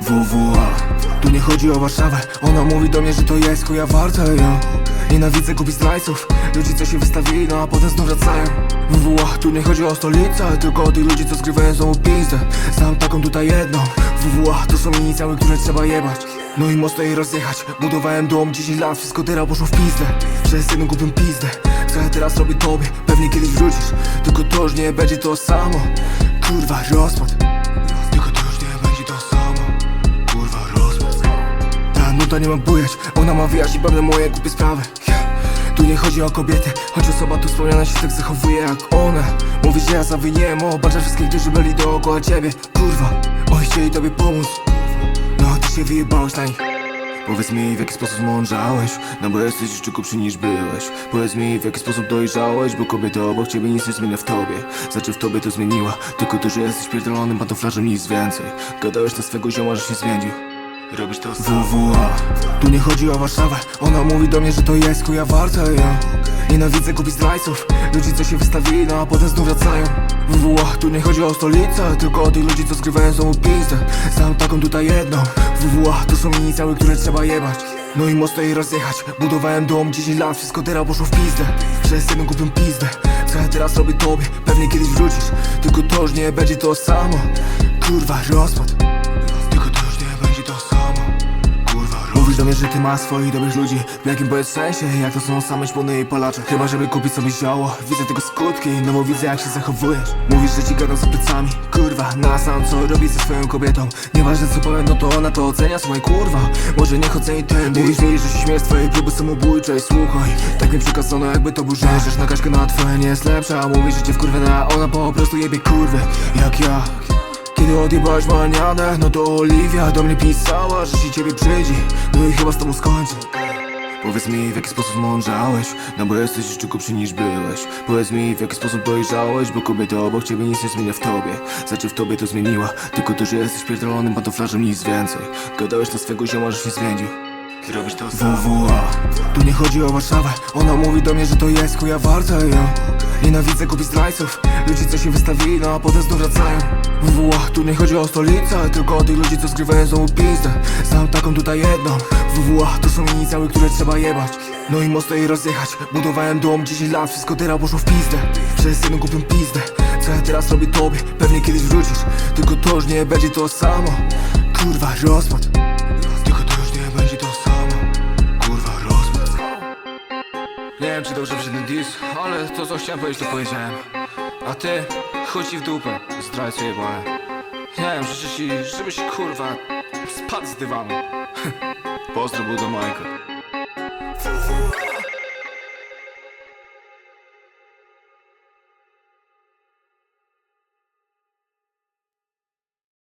WWA Tu nie chodzi o Warszawę. Ona mówi do mnie, że to jest chuja warte, ja Nienawidzę kupić zdrajców Ludzi, co się wystawili, no a potem znów wracają. WWA Tu nie chodzi o stolicę Tylko o tych ludzi, co skrywają znowu pizdę. Znam taką tutaj jedną. WWA To są inicjały, które trzeba jebać. No i mocno jej rozjechać. Budowałem dom 10 lat Wszystko teraz poszło w pizdę. Przez jedną kupię pizdę. Co ja teraz robię tobie? Pewnie kiedyś wrócisz. Tylko to już nie będzie to samo. Kurwa, rozpad Nie ma bujać Ona ma wyjaśnić pewne moje głupie sprawy. Tu nie chodzi o kobiety Choć osoba tu wspomniana się tak zachowuje jak one Mówi, że ja zawiniłem Obarczę wszystkich, którzy byli dookoła ciebie. Kurwa, oni chcieli tobie pomóc. No a ty się wyjebałeś na nich. Powiedz mi w jaki sposób zmądrzałeś? No bo jesteś jeszcze głupszy niż byłeś. Powiedz mi w jaki sposób dojrzałeś? Bo kobieta obok ciebie nic nie zmienia w tobie. Znaczy w tobie to zmieniła. Tylko to, że jesteś pierdolonym pantoflarzem nic więcej. Gadałeś na swego zioma, że się zmienił Robisz to WWA Tu nie chodzi o Warszawę. Ona mówi do mnie, że to jest chuja warte, ja. Nienawidzę kupić zdrajców Ludzi, co się wystawili, no a potem znów wracają. WWA Tu nie chodzi o stolicę Tylko o tych ludzi, co skrywają znowu pizdę. Znam taką tutaj jedną. WWA To są inicjały, które trzeba jebać. No i mocno jej rozjechać. Budowałem dom 10 lat Wszystko teraz poszło w pizdę. Przez jedną kupię pizdę. Co ja teraz robię tobie? Pewnie kiedyś wrócisz. Tylko to już nie będzie to samo. Kurwa, rozpad Mnie, że ty masz swoich dobrych ludzi. W jakim powiedz sensie, jak to są same śpony i palacze? Chyba żeby kupić sobie zioło. Widzę tego skutki, no bo widzę jak się zachowujesz. Mówisz, że ci gadam za plecami. Kurwa, na sam co robisz ze swoją kobietą? Nieważne co powiem, no to ona to ocenia Słuchaj kurwa, może niech oceni ten Mówisz mi, że się śmieję z twojej próby samobójczej Słuchaj, tak mi przykazano jakby to był żart. Na kaczkę na twoja nie jest lepsza. Mówisz, że cię wkurwia, a ona po prostu jebie kurwy. Jak ja. Kiedy odjebałeś manianę, no to Oliwia do mnie pisała, że się ciebie brzydzi No chyba z tobą skończę Powiedz mi w jaki sposób mądrzałeś? No bo jesteś jeszcze głupszy niż byłeś. Powiedz mi w jaki sposób dojrzałeś? Bo kobieta obok ciebie nic nie zmienia w tobie. Znaczy w tobie to zmieniła. Tylko to, że jesteś pierdolonym pantoflarzem nic więcej. Gadałeś na swego zioma, że się zmienił. Robisz to sam WWA Tu nie chodzi o Warszawę. Ona mówi do mnie, że to jest chuja warte, ja Nienawidzę kupić zdrajców. Ludzi, co się wystawili, no a potem znów wracają. WWA Tu nie chodzi o stolicę Tylko o tych ludzi, co skrywają znowu pizdę. Znam taką tutaj jedną. WWA To są inicjały, które trzeba jebać. No i mocno jej rozjechać. Budowałem dom 10 lat Wszystko teraz poszło w pizdę. Przez jedną kupię pizdę. Co ja teraz robię tobie? Pewnie kiedyś wrócisz. Tylko to już nie będzie to samo. Kurwa, rozpad Nie wiem czy dobrze brzydny dis, ale to co chciałem powiedzieć to powiedziałem. A ty, chodź i w dupę, zdrajco jebane Nie wiem, życzę ci, żebyś kurwa spadł z dywanu. Pozdro był do Majka.